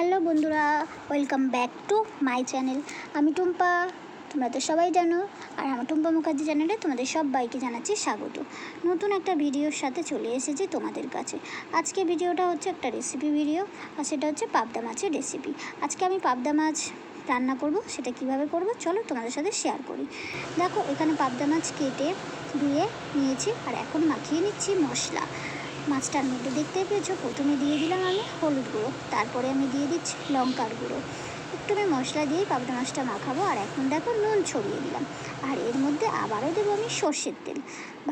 Hello বন্ধুরা, welcome back to my channel. আমি টুম্পা, তোমরা তো সবাই জানো, আর আমার টুম্পা মুখার্জি চ্যানেলে তোমাদের সবাইকে জানাচ্ছি স্বাগত। নতুন একটা ভিডিওর সাথে চলে এসেছি তোমাদের কাছে। আজকে ভিডিওটা হচ্ছে একটা রেসিপি ভিডিও আর সেটা হচ্ছে পাবদা মাছের রেসিপি আজকে আমি পাবদা মাছ রান্না করব, সেটা কীভাবে করব চলো তোমাদের সাথে শেয়ার করি। দেখো, এখানে পাবদা মাছ কেটে ধুয়ে নিয়েছি, আর এখন মাখিয়ে নিচ্ছি মশলা। মাছটার মধ্যে দেখতে পেয়েছ? প্রথমে দিয়ে দিলাম আমি হলুদ গুঁড়ো, তারপরে আমি দিয়ে দিচ্ছি লঙ্কার গুঁড়ো। একটু আমি মশলা দিয়েই পাবদা মাছটা মাখাবো, আর এখন দেখো নুন ছড়িয়ে দিলাম। আর এর মধ্যে আবারও দেবো আমি সর্ষের তেল।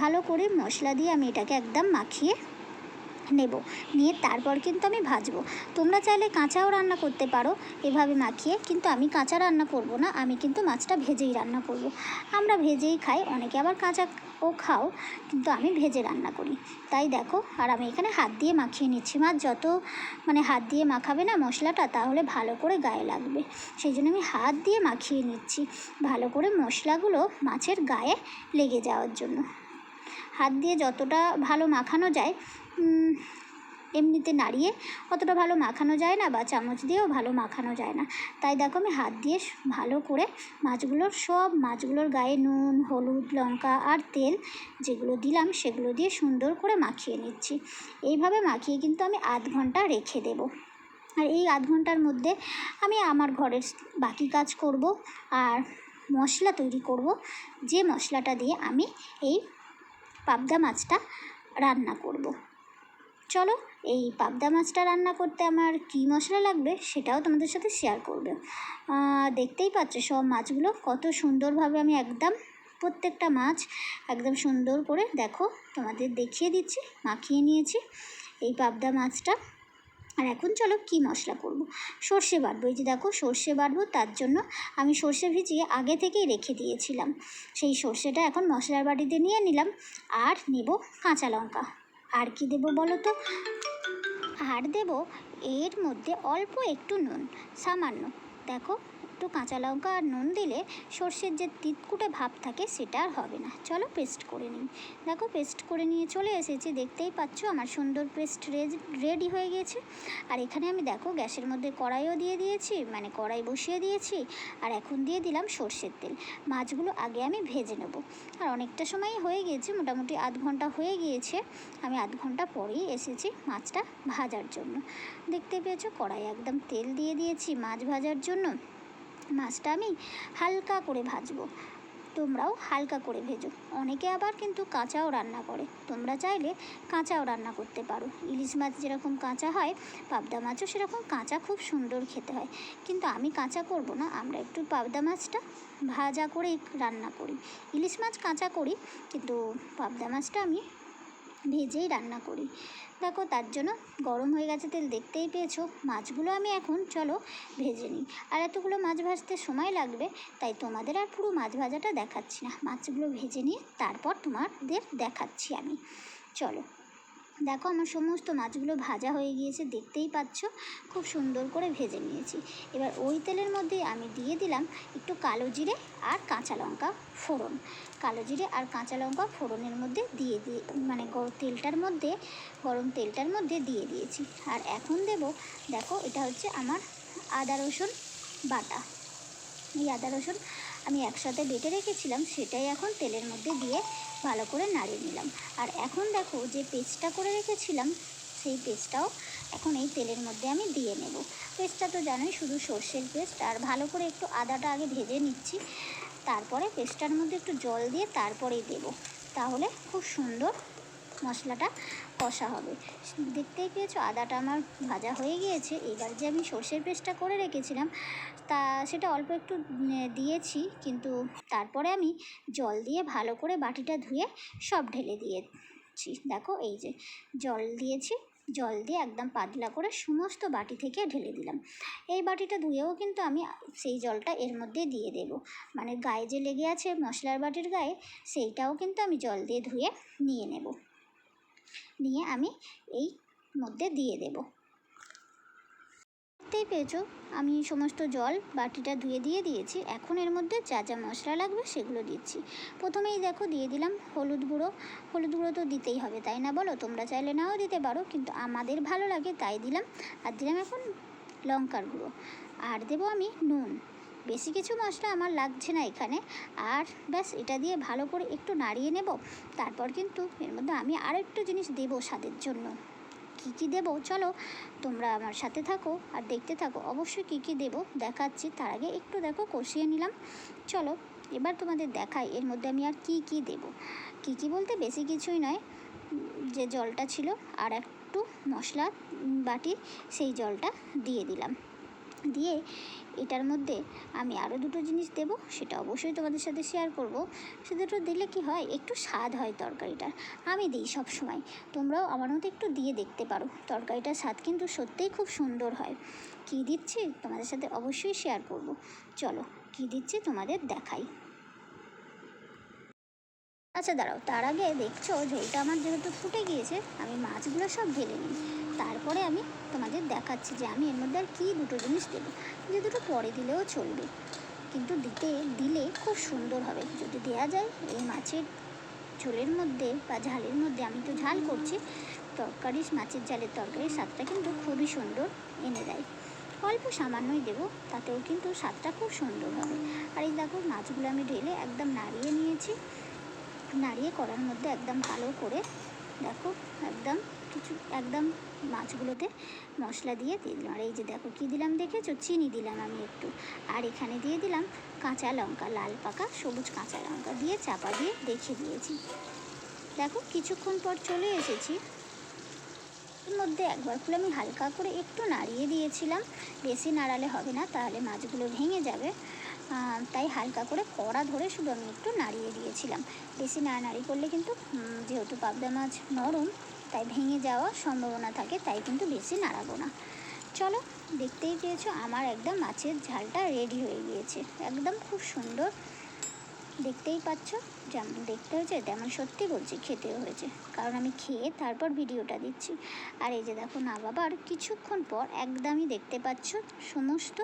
ভালো করে মশলা দিয়ে আমি এটাকে একদম মাখিয়ে নেব। নিয়ে তারপর কিন্তু আমি ভাজবো। তোমরা চাইলে কাঁচাও রান্না করতে পারো এভাবে মাখিয়ে, কিন্তু আমি কাঁচা রান্না করব না, আমি কিন্তু মাছটা ভেজেই রান্না করব। আমরা ভেজেই খাই, অনেকে আবার কাঁচা ও খাও, কিন্তু আমি ভেজে রান্না করি। তাই দেখো, আর আমি এখানে হাত দিয়ে মাখিয়ে নিচ্ছি। মাছ যত মানে হাত দিয়ে মাখাবে না মশলাটা, তাহলে ভালো করে গায়ে লাগবে। সেই জন্য আমি হাত দিয়ে মাখিয়ে নিচ্ছি, ভালো করে মশলাগুলো মাছের গায়ে লেগে যাওয়ার জন্য। হাত দিয়ে যতটা ভালো মাখানো যায় এমনিতে নাড়িয়ে অতটা ভালো মাখানো যায় না বা চামচ দিয়েও ভালো মাখানো যায় না। তাই দেখো আমি হাত দিয়ে ভালো করে মাছগুলোর সব মাছগুলোর গায়ে নুন, হলুদ, লঙ্কা আর তেল যেগুলো দিলাম সেগুলো দিয়ে সুন্দর করে মাখিয়ে নিচ্ছি। এইভাবে মাখিয়ে কিন্তু আমি আধ ঘণ্টা রেখে দেবো। আর এই আধ ঘণ্টার মধ্যে আমি আমার ঘরের বাকি কাজ করব আর মশলা তৈরি করব। যে মশলাটা দিয়ে আমি এই পাবদা মাছটা রান্না করব। চলো, এই পাবদা মাছটা রান্না করতে আমার কী মশলা লাগবে সেটাও তোমাদের সাথে শেয়ার করবে। দেখতেই পাচ্ছ সব মাছগুলো কত সুন্দরভাবে আমি একদম প্রত্যেকটা মাছ একদম সুন্দর করে দেখো তোমাদের দেখিয়ে দিচ্ছি, মাখিয়ে নিয়েছি। এই পাবদা মাছটা আর এখন চলো কী মশলা করব? সর্ষে বাটবো। এই যে দেখো সর্ষে বাটবো, তার জন্য আমি সর্ষে ভিজিয়ে আগে থেকেই রেখে দিয়েছিলাম। সেই সর্ষেটা এখন মশলার বাটিতে নিয়ে নিলাম আর নেব কাঁচা লঙ্কা। আর কি দেবো বলো তো? আর দেব এর মধ্যে অল্প একটু নুন, সামান্য। দেখো একটু কাঁচা লঙ্কা আর নুন দিলে সর্ষের যে তিতকুটে ভাব থাকে সেটা আর হবে না। চলো পেস্ট করে নিই। দেখো পেস্ট করে নিয়ে চলে এসেছি। দেখতেই পাচ্ছ আমার সুন্দর পেস্ট রেডি হয়ে গেছে। আর এখানে আমি দেখো গ্যাসের মধ্যে কড়াইও দিয়ে দিয়েছি মানে কড়াই বসিয়ে দিয়েছি, আর এখন দিয়ে দিলাম সর্ষের তেল। মাছগুলো আগে আমি ভেজে নেব। আর অনেকটা সময় হয়ে গিয়েছে মোটামুটি আধ ঘণ্টা হয়ে গিয়েছে। আমি আধ ঘণ্টা পরেই এসেছি মাছটা ভাজার জন্য। দেখতে পেয়েছ কড়াই একদম তেল দিয়ে দিয়েছি মাছ ভাজার জন্য। মাছটা আমি হালকা করে ভাজবো। তোমরাও হালকা করে ভেজো। অনেকে আবার কিন্তু কাঁচাও রান্না করে। তোমরা চাইলে কাঁচাও রান্না করতে পারো। ইলিশ মাছ যেরকম কাঁচা হয়, পাবদা মাছও সেরকম কাঁচা খুব সুন্দর খেতে হয়। কিন্তু আমি কাঁচা করব না। আমরা একটু পাবদা মাছটা ভাজা করেই রান্না করি। ইলিশ মাছ কাঁচা করি, কিন্তু পাবদা মাছটা আমি ভেজেই রান্না করি। দেখো তার জন্য গরম হয়ে গেছে তেল দেখতেই পেয়েছ। মাছগুলো আমি এখন চলো ভেজে নিই। আর এতগুলো মাছ ভাজতে সময় লাগবে, তাই তোমাদের আর পুরো মাছ ভাজাটা দেখাচ্ছি না। মাছগুলো ভেজে নিয়ে তারপর তোমাদের দেখাচ্ছি আমি। চলো। দেখো আমার সমস্ত মাছগুলো ভাজা হয়ে গিয়েছে, দেখতেই পাচ্ছ? খুব সুন্দর করে ভেজে নিয়েছি। এবার ওই তেলের মধ্যেই আমি দিয়ে দিলাম একটু কালো জিরে আর কাঁচা লঙ্কা ফোড়ন। কালো জিরে আর কাঁচা লঙ্কা ফোড়নের মধ্যে দিয়ে দিয়ে মানে তেলটার মধ্যে, গরম তেলটার মধ্যে দিয়ে দিয়েছি। আর এখন দেব, দেখো এটা হচ্ছে আমার আদা রসুন বাটা। এই আদা রসুন আমি একসাথে বেটে রেখেছিলাম, সেটাই এখন তেলের মধ্যে দিয়ে ভালো করে নাড়িয়ে নিলাম। আর এখন দেখো যে পেস্টটা করে রেখেছিলাম, সেই পেস্টটাও এখন এই তেলের মধ্যে আমি দিয়ে নেব। পেস্টটা তো জানোই শুধু সর্ষের পেস্ট, আর ভালো করে একটু আদাটা আগে ভেজে নিচ্ছি। তারপরে পেস্টটার মধ্যে একটু জল দিয়ে তারপরেই দেব। তাহলে খুব সুন্দর মশলাটা কষা হবে। দেখতেই পেয়েছ, আদাটা আমার ভাজা হয়ে গিয়েছে। এবার যে আমি সর্ষের পেস্টটা করে রেখেছিলাম, তা সেটা অল্প একটু দিয়েছি, কিন্তু তারপরে আমি জল দিয়ে ভালো করে বাটিটা ধুয়ে সব ঢেলে দিয়েছি। দেখো, এই যে জল দিয়েছি, জল দিয়ে একদম পাতলা করে সমস্ত বাটি থেকে ঢেলে দিলাম। এই বাটিটা ধুয়েও কিন্তু আমি সেই জলটা এর মধ্যে দিয়ে দেব। মানে গায়ে যে লেগে আছে মশলার বাটির গায়ে, সেইটাও কিন্তু আমি জল দিয়ে ধুয়ে নিয়ে নেব। নিয়ে আমি এই মধ্যে দিয়ে দেব। দেখতেই পেয়েছ, আমি সমস্ত জল বাটিটা ধুয়ে দিয়ে দিয়েছি। এখন এর মধ্যে যা যা মশলা লাগবে সেগুলো দিচ্ছি। প্রথমেই দেখো দিয়ে দিলাম হলুদ গুঁড়ো। হলুদ গুঁড়ো তো দিতেই হবে, তাই না বলো? তোমরা চাইলে নাও দিতে পারো, কিন্তু আমাদের ভালো লাগে তাই দিলাম। আর দিলাম এখন লঙ্কার গুঁড়ো। আর দেবো আমি নুন। বেশি কিছু মশলা আমার লাগছে না এখানে। আর ব্যাস, এটা দিয়ে ভালো করে একটু নাড়িয়ে নেব। তারপর কিন্তু এর মধ্যে আমি আরও একটু জিনিস দেবো স্বাদের জন্য। কী কী দেবো? চলো, তোমরা আমার সাথে থাকো আর দেখতে থাকো। অবশ্যই কী কী দেবো? দেখাচ্ছি। তার আগে একটু দেখো, কষিয়ে নিলাম। চলো, এবার তোমাদের দেখাই এর মধ্যে আমি আর কি কি দেব। কি কি বলতে বেশি কিছুই নয়। যে জলটা ছিল আর একটু মশলা বাটি, সেই জলটা দিয়ে দিলাম। দিয়ে এটার মধ্যে আমি আরও দুটো জিনিস দেব, সেটা অবশ্যই তোমাদের সাথে শেয়ার করব। সে দুটো দিলে কি হয়, একটু স্বাদ হয় তরকারিটার। আমি দিই সব সময় তোমরাও আমার মতো একটু দিয়ে দেখতে পারো। তরকারিটার স্বাদ কিন্তু সত্যিই খুব সুন্দর হয়। কী দিচ্ছি? তোমাদের সাথে অবশ্যই শেয়ার করব। চলো, কী দিচ্ছি তোমাদের দেখাই। আচ্ছা দাঁড়াও। তার আগে দেখছ ঝোলটা আমার যেহেতু ফুটে গিয়েছে, আমি মাছগুলো সব ঢেলে নিই। তারপরে আমি তোমাদের দেখাচ্ছি যে আমি এর মধ্যে আর কী দুটো জিনিস দেবো। যে দুটো পরে দিলেও চলবে। কিন্তু দিতে, দিলে খুব সুন্দর হবে। যদি দেওয়া যায়, এই মাছের ঝোলের মধ্যে বা ঝালের মধ্যে আমি তো ঝাল করছি তরকারি মাছের ঝালের তরকারির স্বাদটা কিন্তু খুবই সুন্দর এনে দেয়। অল্প সামান্যই দেবো, তাতেও কিন্তু স্বাদটা খুব সুন্দর হবে। আর এই দেখো, মাছগুলো আমি ঢেলে একদম নাড়িয়ে নিয়েছি। নাড়িয়ে করার মধ্যে একদম ভালো করে, দেখো, একদম কিছু একদম মাছগুলোতে মশলা দিয়ে দিয়ে দিলাম। আর এই যে দেখো কী দিলাম দেখেছ? চিনি দিলাম আমি একটু। আর এখানে দিয়ে দিলাম কাঁচা লঙ্কা, লাল পাকা, সবুজ কাঁচা লঙ্কা দিয়ে চাপা দিয়ে রেখে দিয়েছি। দেখো কিছুক্ষণ পর চলে এসেছি। এর মধ্যে একবার খুলে আমি হালকা করে একটু নাড়িয়ে দিয়েছিলাম। বেশি নাড়ালে হবে না, তাহলে মাছগুলো ভেঙে যাবে। তাই হালকা করে কড়া ধরে শুধু আমি একটু নাড়িয়ে দিয়েছিলাম। বেশি নাড়ানাড়ি করলে কিন্তু যেহেতু পাবদা মাছ নরম তাই ভেঙে যাওয়ার সম্ভাবনা থাকে, তাই কিন্তু বেশি নাড়াবো না। চলো, দেখতেই পেয়েছ আমার একদম মাছের ঝালটা রেডি হয়ে গিয়েছে। একদম খুব সুন্দর। দেখতেই পাচ্ছ? যেমন দেখতে হয়েছে, তেমন সত্যি বলছি, খেতেও হয়েছে। কারণ আমি খেয়ে তারপর ভিডিওটা দিচ্ছি। আর এই যে দেখো না বাবার কিছুক্ষণ পর একদমই দেখতে পাচ্ছ, সমস্ত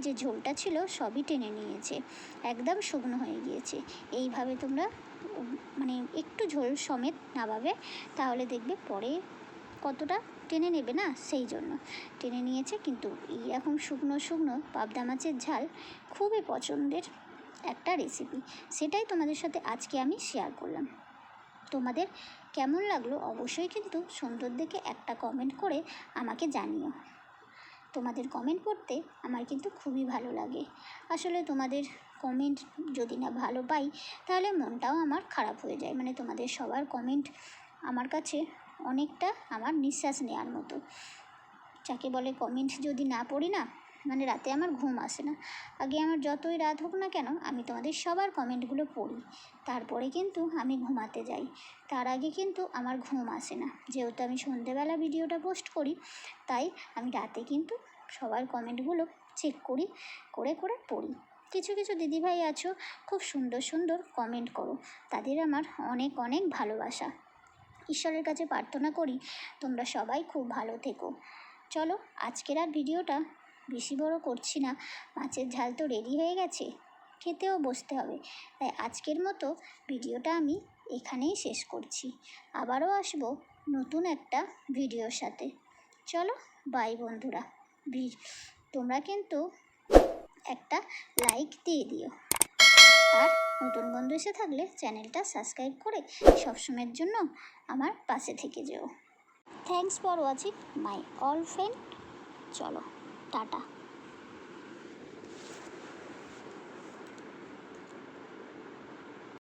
যে ঝোলটা ছিল সবই টেনে নিয়েছে। একদম শুকনো হয়ে গিয়েছে। এইভাবে তোমরা মানে একটু ঝোল সমেত নামাবে, তাহলে দেখবে পরে কতটা টেনে নেবে না? সেই জন্য। টেনে নিয়েছে কিন্তু এই রকম শুকনো শুকনো পাবদা মাছের ঝাল খুবই পছন্দের একটা রেসিপি সেটাই তোমাদের সাথে আজকে আমি শেয়ার করলাম। তোমাদের কেমন লাগল অবশ্যই কিন্তু সুন্দর দেখে একটা কমেন্ট করে আমাকে জানিও। তোমাদের কমেন্ট করতে আমার কিন্তু খুবই ভালো লাগে। আসলে তোমাদের কমেন্ট যদি না ভালো পাই, তাহলে মনটাও আমার খারাপ হয়ে যায়। মানে তোমাদের সবার কমেন্ট আমার কাছে অনেকটা আমার নিঃশ্বাস নেওয়ার মতো। যাকে বলে কমেন্ট যদি না পড়ি না মানে রাতে আমার ঘুম আসে না। আগে আমার যতই রাত হোক না কেন, আমি তোমাদের সবার কমেন্টগুলো পড়ি। তারপরে কিন্তু আমি ঘুমাতে যাই। তার আগে কিন্তু আমার ঘুম আসে না। যেহেতু আমি সন্ধেবেলা ভিডিওটা পোস্ট করি, তাই আমি রাতে কিন্তু সবার কমেন্টগুলো চেক করি, করে করে পড়ি। কিছু কিছু দিদিভাই আছো, খুব সুন্দর সুন্দর কমেন্ট করো। তাদের আমার অনেক অনেক ভালোবাসা। ঈশ্বরের কাছে প্রার্থনা করি, তোমরা সবাই খুব ভালো থেকো। চলো, আজকের আর ভিডিওটা বেশি বড় করছি না। মাছের ঝাল তো রেডি হয়ে গেছে। খেতেও বসতে হবে। তাই আজকের মতো ভিডিওটা আমি এখানেই শেষ করছি। আবারও আসব নতুন একটা ভিডিওর সাথে। চলো বাই বন্ধুরা। তোমরা কিন্তু একটা লাইক দিয়ে দিও। আর নতুন বন্ধু এসে থাকলে চ্যানেলটা সাবস্ক্রাইব করে সবসময়ের জন্য আমার পাশে থেকে যেও। Thanks for watching my all friend চলো। टाटा।